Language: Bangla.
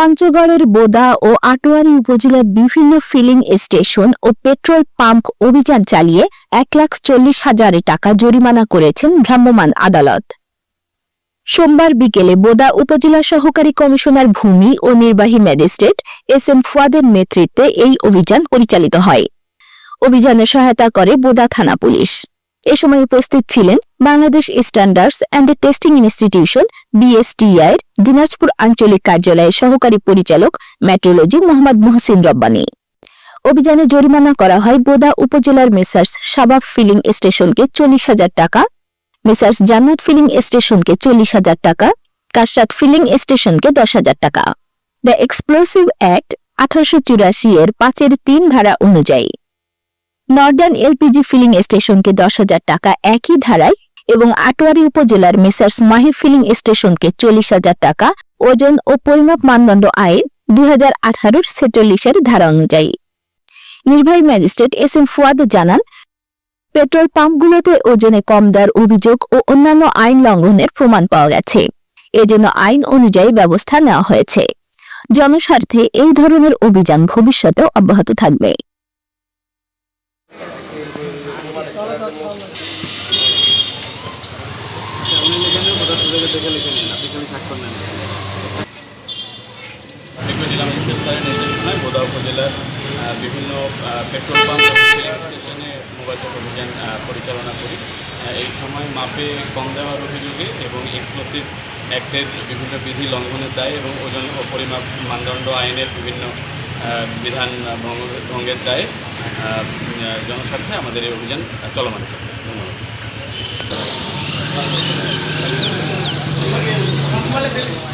পঞ্চগড়ের বোদা ও আটোয়ারি উপজেলার বিভিন্ন ফিলিং স্টেশন ও পেট্রোল পাম্প অভিযান চালিয়ে এক লাখ চল্লিশ হাজার টাকা জরিমানা করেছেন ভ্রাম্যমাণ আদালত। সোমবার বিকেলে বোদা উপজেলা সহকারী কমিশনার ভূমি ও নির্বাহী ম্যাজিস্ট্রেট এস এম ফুয়াদের নেতৃত্বে এই অভিযান পরিচালিত হয়। অভিযানে সহায়তা করে বোদা থানা পুলিশ। এ সময় উপস্থিত ছিলেন Bangladesh standards and testing institution BSTI এর দিনাজপুর আঞ্চলিক কার্যালয়ের সহকারী পরিচালক মেট্রোলজি মোহাম্মদ মোহসিন রব্বানী। অভিযানে জরিমানা করা হয় বোদা উপজেলার মেসার্স সাবাব ফিলিং স্টেশনকে চল্লিশ হাজার টাকা, মেসার্স জান্নাত ফিলিং স্টেশনকে চল্লিশ হাজার টাকা কাশরাত ফিলিং স্টেশনকে দশ হাজার টাকা। দ্য এক্সপ্লোসিভ অ্যাক্ট আঠারোশো চুরাশি এর পাঁচের তিন ধারা অনুযায়ী নর্দার্ন এলপিজি ফিলিং স্টেশনকে দশ হাজার টাকা একই ধারায় এবং আটোয়ারি উপজেলার মেসার্স মাহি ফিলিং স্টেশনকে চল্লিশ হাজার টাকা, ওজন ও পরিমাপ মানদণ্ড আইন দুই হাজার আঠারোর ছেচল্লিশের ধারা অনুযায়ী। নির্বাহী ম্যাজিস্ট্রেট এস এম ফুয়াদ জানান, পেট্রোল পাম্পগুলোতে ওজনে কম দেওয়ার অভিযোগ ও অন্যান্য আইন লঙ্ঘনের প্রমাণ পাওয়া গেছে। এজন্য আইন অনুযায়ী ব্যবস্থা নেওয়া হয়েছে। জনস্বার্থে এই ধরনের অভিযান ভবিষ্যতেও অব্যাহত থাকবে। আপনি লিখে নিন বিজ্ঞ জেলা ম্যাজিস্ট্রেট স্যারের নির্দেশনায় বোদা উপজেলার বিভিন্ন পেট্রোল পাম্প স্টেশনে মোবাইল অভিযান পরিচালনা করি এই সময় মাপে কম দেওয়ার অভিযোগে এবং এক্সপ্লোসিভ অ্যাক্টের বিভিন্ন বিধি লঙ্ঘনের দায় এবং ওজন ও পরিমাপ মানদণ্ড আইনের বিভিন্ন বিধান ভঙ্গের দায়ে জনস্বার্থে আমাদের এই অভিযান চলমান। থাকবে ধন্যবাদ।